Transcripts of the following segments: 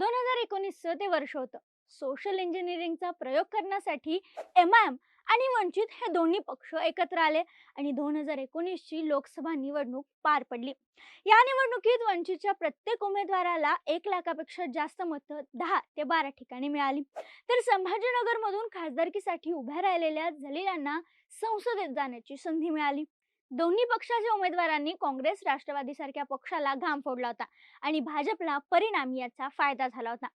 दोन हजार एकोणीसचं ते वर्ष होतं. सोशल इंजिनिअरिंगचा प्रयोग करण्यासाठी एम आय एम आणि वंचित हे दोन्ही पक्ष एकत्र आले आणि दोन हजार एकोणीसची लोकसभा निवडणूक पार पडली. या निवडणुकीत वंचितच्या प्रत्येक उमेदवाराला एक लाखापेक्षा जास्त मतं दहा ते बारा ठिकाणी मिळाली. तर संभाजीनगरमधून खासदारकीसाठी उभ्या राहिलेल्या जलीलांना संसदेत जाण्याची संधी मिळाली. दोन्ही पक्षाच्या उमेदवारांनी काँग्रेस राष्ट्रवादी सारख्या पक्षाला घाम फोडला होता आणि भाजपला परिणामी याचा फायदा झाला होता.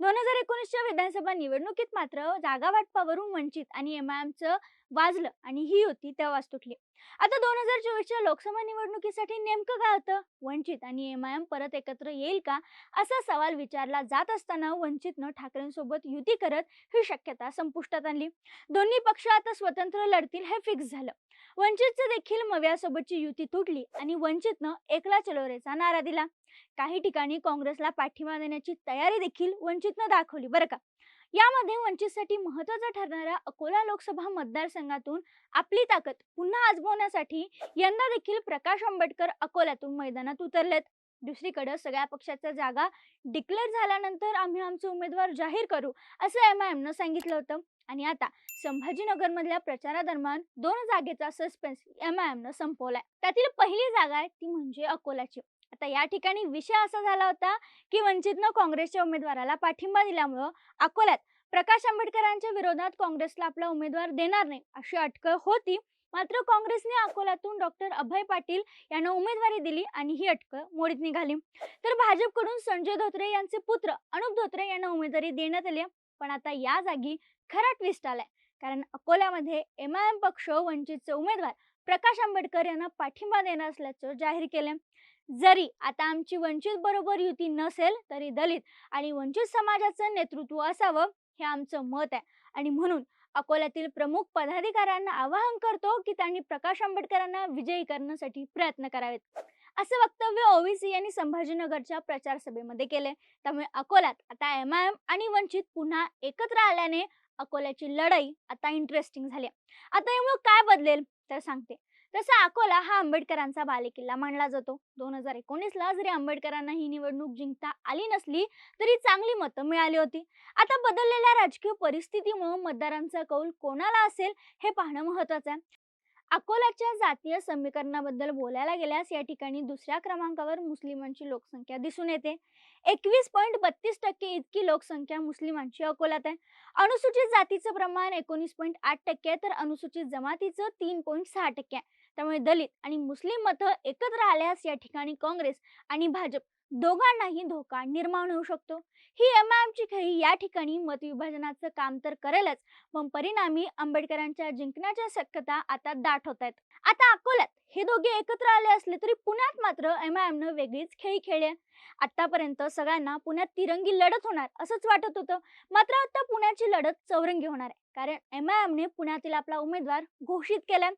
दोन हजार एकोणीसच्या विधानसभा निवडणुकीत मात्र जागा वाटपावरून वंचित आणि एम आय एमचं वाजलं आणि ही होती त्या तुटली. आता दोन हजार चोवीसच्या लोकसभा निवडणुकीसाठी नेमकं काय होतं? वंचित आणि एम आय एम परत एकत्र येईल का? असा सवाल विचारला जात असताना वंचितनं ठाकरेंसोबत युती करत ही शक्यता संपुष्टात आणली. दोन्ही पक्ष आता स्वतंत्र लढतील हे फिक्स झालं. वंचितचं देखील मव्यासोबतची युती तुटली आणि वंचितनं एकला चलोरेचा नारा दिला. काही ठिकाणी काँग्रेसला पाठिंबा देण्याची तयारी देखील वंचितनं दाखवली बरं का? यामध्ये वंचितसाठी महत्त्वाचा ठरणाऱ्या अकोला लोकसभा मतदारसंघातून आपली ताकद पुन्हा आजमावण्यासाठी यंदा देखील प्रकाश आंबेडकर अकोल्यातून मैदानात उतरलेत. दुसरीकडे सगळ्या पक्षाच्या जागा डिक्लेअर झाल्यानंतर आम्ही आमचे उमेदवार जाहीर करू असं एम आय एमनं सांगितलं होतं. आणि आता संभाजीनगरमधल्या प्रचारादरम्यान दोन जागेचा सस्पेन्स एम आय एमनं संपवलाय. त्यातील पहिली जागा आहे ती म्हणजे अकोलाची आता या ठिकाणी विषय असा झाला होता की वंचितनं काँग्रेसच्या उमेदवाराला पाठिंबा दिल्यामुळं अकोल्यात प्रकाश आंबेडकरांच्या विरोधात काँग्रेसला आपला उमेदवार देणार नाही अशी अटकळ होती. मात्र काँग्रेसने अकोल्यातून डॉक्टर अभय पाटील यांना उमेदवारी दिली आणि ही अटकळ मोडीत निघाली. तर भाजपकडून संजय धोत्रे यांचे पुत्र अनुप धोत्रे यांना उमेदवारी देण्यात आली पण आता या जागी खरा ट्विस्ट आलाय. कारण अकोल्यामध्ये एम आय एम पक्ष वंचितचे उमेदवार प्रकाश आंबेडकर यांना पाठिंबा देणार असल्याचं जाहीर केलं जरी आता आमची वंचित बरोबर युती नसेल तरी दलित आणि वंचित समाजाचं नेतृत्व असावं हे आमचं मत आहे. आणि म्हणून अकोल्यातील प्रमुख पदाधिकाऱ्यांना आवाहन करतो की त्यांनी प्रकाश आंबेडकरांना विजयी करण्यासाठी प्रयत्न करावेत. असं वक्तव्य ओवीसी यांनी संभाजीनगरच्या प्रचार सभेमध्ये केले त्यामुळे अकोल्यात आता एम आय एम आणि वंचित पुन्हा एकत्र आल्याने अकोल्याची लढाई आता इंटरेस्टिंग झाली आता यामुळे काय बदलेल? तर सांगते. तसा अकोला हा आंबेडकरांचा बालेकिल्ला मानला जातो. दोन हजार एकोणीसला जरी आंबेडकरांना ही निवडणूक जिंकता आली नसली तरी चांगली मतं मिळाली होती. आता बदललेल्या राजकीय परिस्थितीमुळे मतदारांचा कौल कोणाला असेल हे पाहणं महत्वाचं आहे. अकोल्याच्या जातीय समीकरणाबद्दल बोलायला गेल्यास या ठिकाणी दुसऱ्या क्रमांकावर मुस्लिमांची लोकसंख्या दिसून येते. एकवीस पॉईंट बत्तीस टक्के इतकी लोकसंख्या मुस्लिमांची अकोल्यात आहे. अनुसूचित जातीचं प्रमाण एकोणीस पॉईंट आठ टक्के आहे तर अनुसूचित जमातीचं तीन पॉईंट सहा टक्के आहे. त्यामुळे दलित आणि मुस्लिम मतं एकत्र आल्यास या ठिकाणी काँग्रेस आणि भाजप दोघांनाही धोका निर्माण होऊ शकतो. ही एम आय एमची खेळी या ठिकाणी मतविभाजनाचं काम तर करेलच पण परिणामी आंबेडकरांच्या जिंकण्याच्या शक्यता आता दाट होत आहेत. आता अकोल्यात हे दोघे एकत्र आले असले तरी पुण्यात मात्र एम आय एमनं वेगळीच खेळी खेळली आत्तापर्यंत आतापर्यंत सगळ्यांना पुण्यात तिरंगी लढत होणार असंच वाटत होतं. मात्र आता पुण्याची लढत चौरंगी होणार आहे. कारण एम आय एमने पुण्यातील आपला उमेदवार घोषित केलाय.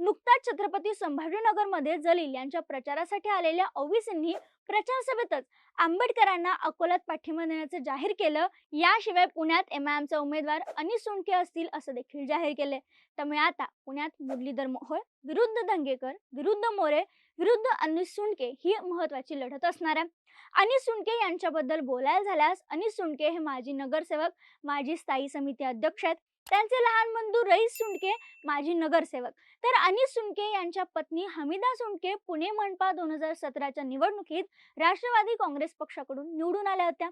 नुकताच छत्रपती संभाजीनगरमध्ये जलील यांच्या प्रचारासाठी आलेल्या ओवीसींनी प्रचार सभेतच आंबेडकरांना अकोल्यात पाठिंबा देण्याचं जाहीर केलं. याशिवाय पुण्यात एम आय एमचा उमेदवार अनिल असतील असं देखील जाहीर केले त्यामुळे आता पुण्यात मुरलीधर मोहोळ विरुद्ध दंगेकर विरुद्ध मोरे विरुद्ध अनिस सुंडके ही महत्वाची लढत असणार आहे. अनिल सुंडके यांच्याबद्दल बोलायला झाल्यास अनिस सुंडके हे माजी नगरसेवक माजी स्थायी समिती अध्यक्ष आहेत. त्यांचे लहान बंधू रईस सुंडके माजी नगरसेवक. तर अनिस सुंडके यांच्या पत्नी हमीदा सुंडके पुणे मनपा दोन हजार सतराच्या निवडणुकीत राष्ट्रवादी काँग्रेस पक्षाकडून निवडून आल्या होत्या.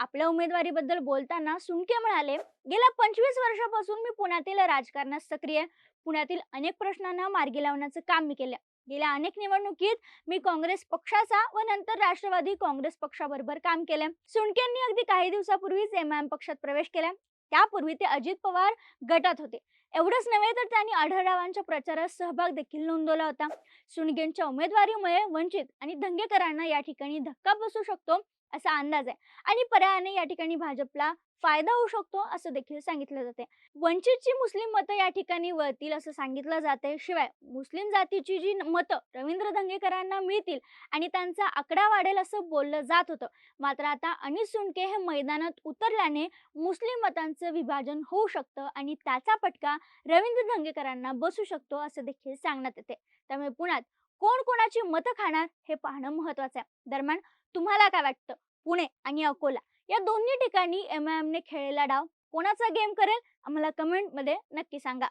आपल्या उमेदवारीबद्दल बोलताना सुंडके म्हणाले गेल्या पंचवीस वर्षापासून मी पुण्यातील राजकारणात सक्रिय आहे. पुण्यातील अनेक प्रश्नांना मार्गी लावण्याचं काम मी केलं. गेल्या अनेक निवडणुकीत मी काँग्रेस पक्षाचा व नंतर राष्ट्रवादी काँग्रेस पक्षाबरोबर काम केलं. सुंडकेंनी अगदी काही दिवसापूर्वीच एम आय एम पक्षात प्रवेश केला. त्यापूर्वी ते अजित पवार गटात होते. एवढंच नव्हे तर त्यांनी आढळरावांच्या प्रचारात सहभाग देखील नोंदवला होता. सुणगेंच्या उमेदवारीमुळे वंचित आणि दंगेकरांना या ठिकाणी धक्का बसू शकतो असा अंदाज आहे. आणि पर्यायाने या ठिकाणी भाजपला फायदा होऊ शकतो असं देखील सांगितलं जाते. वंचितची मुस्लिम मतं या ठिकाणी वळतील असं सांगितलं जाते. शिवाय मुस्लिम जातीची जी मतं रवींद्र धंगेकरांना मिळतील आणि त्यांचा आकडा वाढेल असं बोललं जात होतं. मात्र आता अनिस सुंडके हे मैदानात उतरल्याने मुस्लिम मतांचं विभाजन होऊ शकतं आणि त्याचा फटका रवींद्र धंगेकरांना बसू शकतो असं देखील सांगण्यात येते. त्यामुळे पुण्यात कोण कोणाची मतं खाणार हे पाहणं महत्वाचं आहे. दरम्यान तुम्हाला काय वाटतं? पुणे आणि अकोला. या दोन्ही ठिकाणी एम आय एमने खेळलेला डाव कोणाचा गेम करेल? आम्हाला कमेंटमध्ये नक्की सांगा.